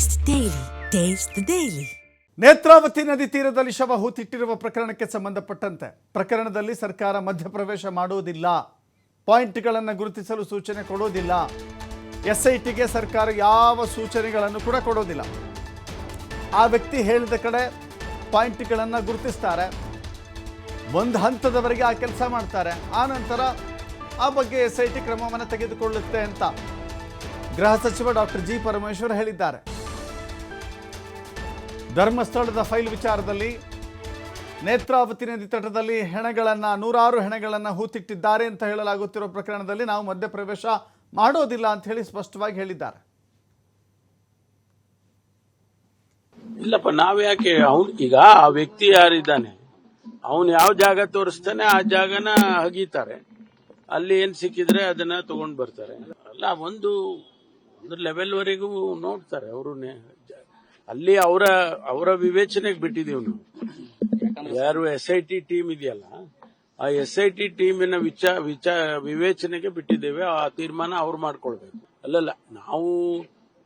Taste daily taste daily Netravati ನದಿ ತೀರದಲ್ಲಿ ಶವ ಹೂತಿಟ್ಟಿರುವ ಪ್ರಕರಣಕ್ಕೆ ಸಂಬಂಧಪಟ್ಟಂತೆ ಪ್ರಕರಣದಲ್ಲಿ ಸರ್ಕಾರ ಮಧ್ಯಪ್ರವೇಶ ಮಾಡುವುದಿಲ್ಲ. ಪಾಯಿಂಟ್ಗಳನ್ನು ಗುರುತಿಸಲು ಸೂಚನೆ ಕೊಡೋದಿಲ್ಲ ಎಸ್ ಐ ಸರ್ಕಾರ ಯಾವ ಸೂಚನೆಗಳನ್ನು ಕೂಡ ಕೊಡೋದಿಲ್ಲ ಆ ವ್ಯಕ್ತಿ ಹೇಳಿದ ಕಡೆ ಪಾಯಿಂಟ್ಗಳನ್ನು ಗುರುತಿಸ್ತಾರೆ. ಒಂದು ಹಂತದವರೆಗೆ ಆ ಕೆಲಸ ಮಾಡ್ತಾರೆ. ಆ ನಂತರ ಆ ಬಗ್ಗೆ ಎಸ್ ಐ ಕ್ರಮವನ್ನು ತೆಗೆದುಕೊಳ್ಳುತ್ತೆ ಅಂತ ಗೃಹ ಸಚಿವ ಡಾಕ್ಟರ್ ಜಿ ಪರಮೇಶ್ವರ್ ಹೇಳಿದ್ದಾರೆ. ಧರ್ಮಸ್ಥಳದ ಫೈಲ್ ವಿಚಾರದಲ್ಲಿ ನೇತ್ರಾವತಿ ನದಿ ತಟದಲ್ಲಿ ಹೆಣಗಳನ್ನು, ನೂರಾರು ಹೆಣಗಳನ್ನು ಹೂತಿಟ್ಟಿದ್ದಾರೆ ಅಂತ ಹೇಳಲಾಗುತ್ತಿರೋ ಪ್ರಕರಣದಲ್ಲಿ ನಾವು ಮಧ್ಯಪ್ರವೇಶ ಮಾಡೋದಿಲ್ಲ ಅಂತ ಹೇಳಿ ಸ್ಪಷ್ಟವಾಗಿ ಹೇಳಿದ್ದಾರೆ. ಇಲ್ಲಪ್ಪ ನಾವ್ ಯಾಕೆ ಅವ್ನ್ ಈಗ ಆ ವ್ಯಕ್ತಿ ಯಾರಿದ್ದಾನೆ? ಅವನು ಯಾವ ಜಾಗ ತೋರಿಸ್ತಾನೆ, ಆ ಜಾಗನ ಹಗೀತಾರೆ ಅಲ್ಲಿ ಏನ್ ಸಿಕ್ಕಿದ್ರೆ ಅದನ್ನ ತಗೊಂಡ್ ಬರ್ತಾರೆ. ಅಲ್ಲ, ಒಂದು ಒಂದು ಲೆವೆಲ್ ವರೆಗೂ ನೋಡ್ತಾರೆ ಅವರು ಅಲ್ಲಿ ಅವರ ಅವರ ವಿವೇಚನೆಗೆ ಬಿಟ್ಟಿದೀವಿ ನಾವು. ಯಾರು ಎಸ್ ಐ ಟಿ ಟೀಮ್ ಇದೆಯಲ್ಲ, ಆ ಎಸ್ ಐ ಟಿ ಟೀಮಿನ ವಿಚಾರ ವಿಚಾರ ವಿವೇಚನೆಗೆ ಬಿಟ್ಟಿದ್ದೇವೆ. ಆ ತೀರ್ಮಾನ ಅವ್ರು ಮಾಡ್ಕೊಳ್ಬೇಕು. ಅಲ್ಲಲ್ಲ, ನಾವು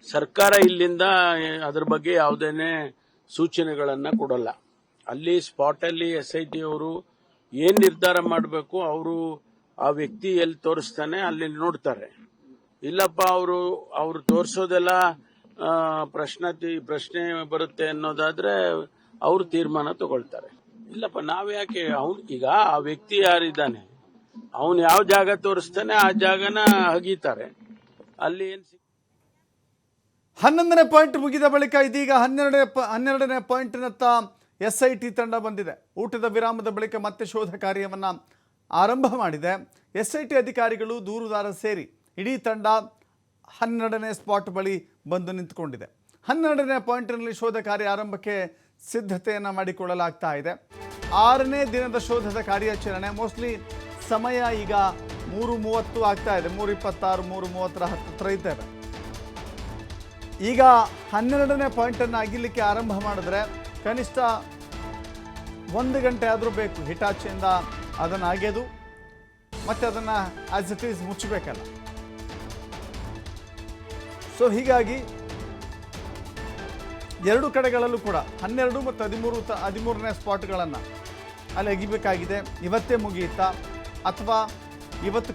ಸರ್ಕಾರ ಇಲ್ಲಿಂದ, ಅದ್ರ ಬಗ್ಗೆ ಯಾವುದೇನೆ ಸೂಚನೆಗಳನ್ನ ಕೊಡಲ್ಲ. ಅಲ್ಲಿ ಸ್ಪಾಟ್ ಅಲ್ಲಿ ಎಸ್ ಐ ಟಿ ಅವರು ಏನ್ ನಿರ್ಧಾರ ಮಾಡಬೇಕು, ಅವರು ಆ ವ್ಯಕ್ತಿ ಎಲ್ಲಿ ತೋರಿಸ್ತಾನೆ ಅಲ್ಲಿ ನೋಡ್ತಾರೆ. ಇಲ್ಲಪ್ಪ, ಅವರು ಅವರು ತೋರಿಸೋದೆಲ್ಲ ಆ, ಪ್ರಶ್ನಾತಿ ಪ್ರಶ್ನೆ ಬರುತ್ತೆ ಅನ್ನೋದಾದ್ರೆ ಅವ್ರು ತೀರ್ಮಾನ ತಗೊಳ್ತಾರೆ. ಇಲ್ಲಪ್ಪ ನಾವ್ ಯಾಕೆ ಅವ್ನ್ ಈಗ ಆ ವ್ಯಕ್ತಿ ಯಾರಿದ್ದಾನೆ ಅವನು ಯಾವ ಜಾಗ ತೋರಿಸ್ತಾನೆ ಆ ಜಾಗನ ಹಗೀತಾರೆ ಅಲ್ಲಿ ಏನ್ ಹನ್ನೊಂದನೇ ಪಾಯಿಂಟ್ ಮುಗಿದ ಬಳಿಕ ಇದೀಗ ಹನ್ನೆರಡನೇ ಹನ್ನೆರಡನೇ ಪಾಯಿಂಟ್ನತ್ತ ಎಸ್ ಐ ಟಿ ತಂಡ ಬಂದಿದೆ. ಊಟದ ವಿರಾಮದ ಬಳಿಕ ಮತ್ತೆ ಶೋಧ ಕಾರ್ಯವನ್ನು ಆರಂಭ ಮಾಡಿದೆ. ಎಸ್ ಐ ಟಿ ಅಧಿಕಾರಿಗಳು ದೂರುದಾರ ಸೇರಿ ಇಡೀ ತಂಡ ಹನ್ನೆರಡನೇ ಸ್ಪಾಟ್ ಬಳಿ ಬಂದು ನಿಂತುಕೊಂಡಿದೆ. ಹನ್ನೆರಡನೇ ಪಾಯಿಂಟ್ನಲ್ಲಿ ಶೋಧ ಕಾರ್ಯ ಆರಂಭಕ್ಕೆ ಸಿದ್ಧತೆಯನ್ನು ಮಾಡಿಕೊಳ್ಳಲಾಗ್ತಾ ಇದೆ. ಆರನೇ ದಿನದ ಶೋಧದ ಕಾರ್ಯಾಚರಣೆ ಮೋಸ್ಟ್ಲಿ ಸಮಯ ಈಗ ಮೂರು ಮೂವತ್ತು ಆಗ್ತಾ ಇದೆ. ಮೂರು ಇಪ್ಪತ್ತಾರು, ಮೂರು ಮೂವತ್ತರ ಹತ್ತಿರ ಇದ್ದೇವೆ ಈಗ ಹನ್ನೆರಡನೇ ಪಾಯಿಂಟನ್ನು ಅಗಿಲಿಕ್ಕೆ ಆರಂಭ ಮಾಡಿದ್ರೆ ಕನಿಷ್ಠ ಒಂದು ಗಂಟೆ ಆದರೂ ಬೇಕು ಹಿಟಾಚಿಯಿಂದ ಅದನ್ನು ಅಗೆದು, ಮತ್ತೆ ಅದನ್ನು ಆಸ್ ಇಟ್ ಈಸ್ ಮುಚ್ಚಬೇಕಲ್ಲ. ಸೊ ಹೀಗಾಗಿ ಎರಡು ಕಡೆಗಳಲ್ಲೂ ಕೂಡ ಹನ್ನೆರಡು ಮತ್ತು ಹದಿಮೂರು ಹದಿಮೂರನೇ ಸ್ಪಾಟ್ಗಳನ್ನು ಅಲ್ಲಿ ಎಗಿಬೇಕಾಗಿದೆ. ಇವತ್ತೇ ಮುಗಿಯುತ್ತಾ? ಅಥವಾ ಇವತ್ತು